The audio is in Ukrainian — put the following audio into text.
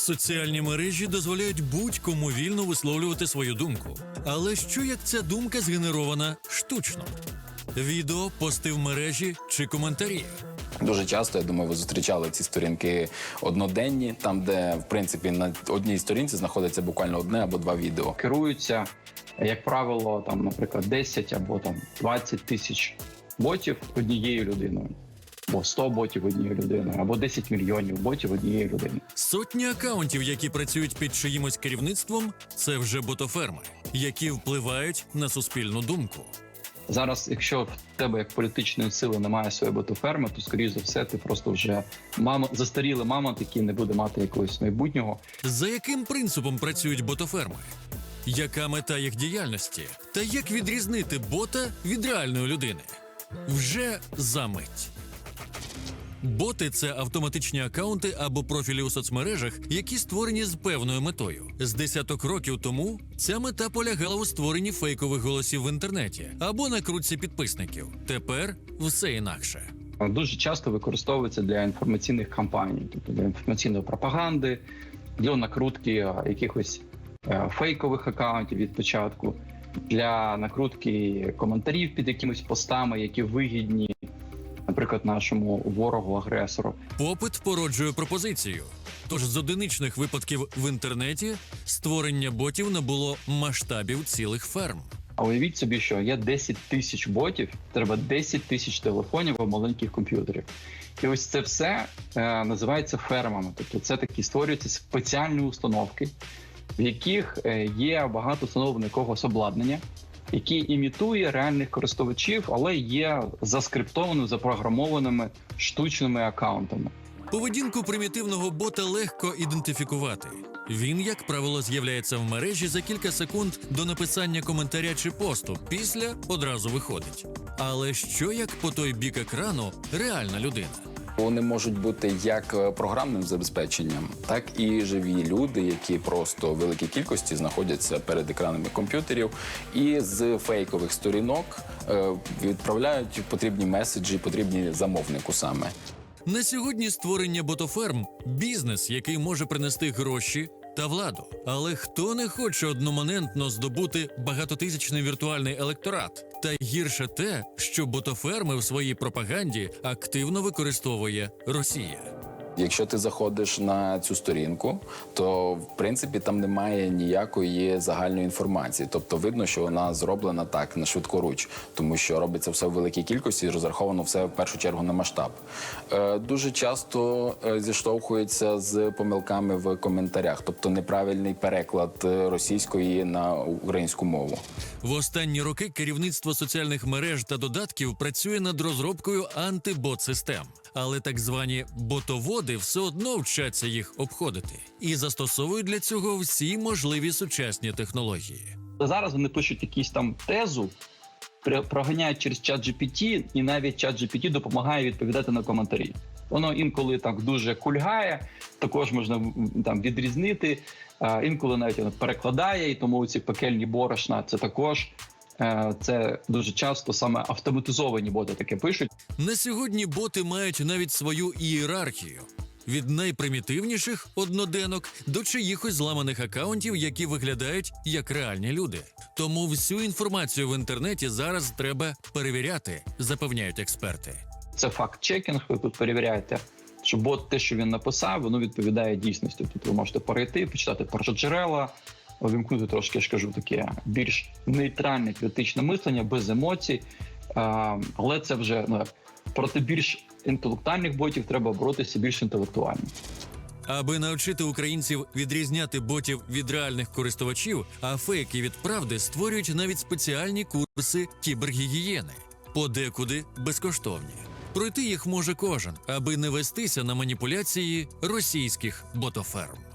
Соціальні мережі дозволяють будь-кому вільно висловлювати свою думку. Але що як ця думка згенерована штучно? Відео, пости в мережі чи коментарі? Дуже часто, я думаю, ви зустрічали ці сторінки одноденні, там, де в принципі на одній сторінці знаходиться буквально одне або два відео. керуються, як правило, там, наприклад, 10 або там 20 тисяч ботів однією людиною, або 100 ботів однією людиною, або 10 мільйонів ботів однією людиною. Сотні акаунтів, які працюють під чиїмось керівництвом, це вже ботоферми, які впливають на суспільну думку. Зараз, якщо в тебе як політичної сили немає своєї ботоферми, то скоріш за все ти просто вже мама застаріла мама, який не буде мати якогось майбутнього. За яким принципом працюють ботоферми? Яка мета їх діяльності? Та як відрізнити бота від реальної людини? Вже за мить. Боти це автоматичні акаунти або профілі у соцмережах, які створені з певною метою. З десяток років тому ця мета полягала у створенні фейкових голосів в інтернеті або накрутці підписників. Тепер все інакше. дуже часто використовується для інформаційних кампаній, тобто для інформаційної пропаганди, для накрутки е, якихось е, фейкових акаунтів від початку, для накрутки коментарів під якимись постами, які вигідні, наприклад, нашому ворогу-агресору. Попит породжує пропозицію. Тож з одиничних випадків в інтернеті створення ботів набуло масштабів цілих ферм. А уявіть собі, що є 10 тисяч ботів, треба 10 тисяч телефонів або маленьких комп'ютерів. І ось це все е, називається фермами. Тобто це такі створюються спеціальні установки, в яких е, є багато встановлено якогось обладнання, які імітує реальних користувачів, але є заскриптованими, запрограмованими штучними акаунтами. Поведінку примітивного бота легко ідентифікувати. Він, як правило, з'являється в мережі за кілька секунд до написання коментаря чи посту. Після одразу виходить. Але що як по той бік екрану реальна людина? Вони можуть бути як е, програмним забезпеченням, так і живі люди, які просто в великій кількості знаходяться перед екранами комп'ютерів, і з фейкових сторінок е, відправляють потрібні меседжі, потрібні замовнику саме. На сьогодні створення ботоферм бізнес, який може принести гроші та владу. Але хто не хоче одномоментно здобути багатотисячний віртуальний електорат? Та гірше те, що ботоферми в своїй пропаганді активно використовує Росія. Якщо ти заходиш на цю сторінку, то в принципі там немає ніякої загальної інформації. Тобто видно, що вона зроблена так на швидкоруч, тому що робиться все в великій кількості, і розраховано все в першу чергу на масштаб. Е, дуже часто е, зіштовхується з помилками в коментарях, тобто неправильний переклад е, російської на українську мову. В останні роки керівництво соціальних мереж та додатків працює над розробкою антибот-систем. Але так звані ботоводи все одно вчаться їх обходити і застосовують для цього всі можливі сучасні технології. Зараз вони пишуть якісь там тезу, проганяють через чат GPT, і навіть чат GPT допомагає відповідати на коментарі. Воно інколи так дуже кульгає, також можна там відрізнити. Інколи навіть воно перекладає, і тому ці пекельні борошна це також. Е, Це дуже часто саме автоматизовані боти таке пишуть. На сьогодні боти мають навіть свою ієрархію. Від найпримітивніших одноденок до чиїхось зламаних акаунтів, які виглядають як реальні люди. Тому всю інформацію в інтернеті зараз треба перевіряти, запевняють експерти. Це факт-чекінг. Ви тут перевіряєте, що бот те, що він написав, воно відповідає дійсності. Тут ви можете перейти, почитати першоджерела, увімкнути трошки, я ж кажу, таке більш нейтральне критичне мислення, без емоцій. Але це вже ну, проти більш інтелектуальних ботів треба боротися більш інтелектуально. Аби навчити українців відрізняти ботів від реальних користувачів, а фейки від правди створюють навіть спеціальні курси кібергігієни, подекуди безкоштовні. Пройти їх може кожен, аби не вестися на маніпуляції російських ботоферм.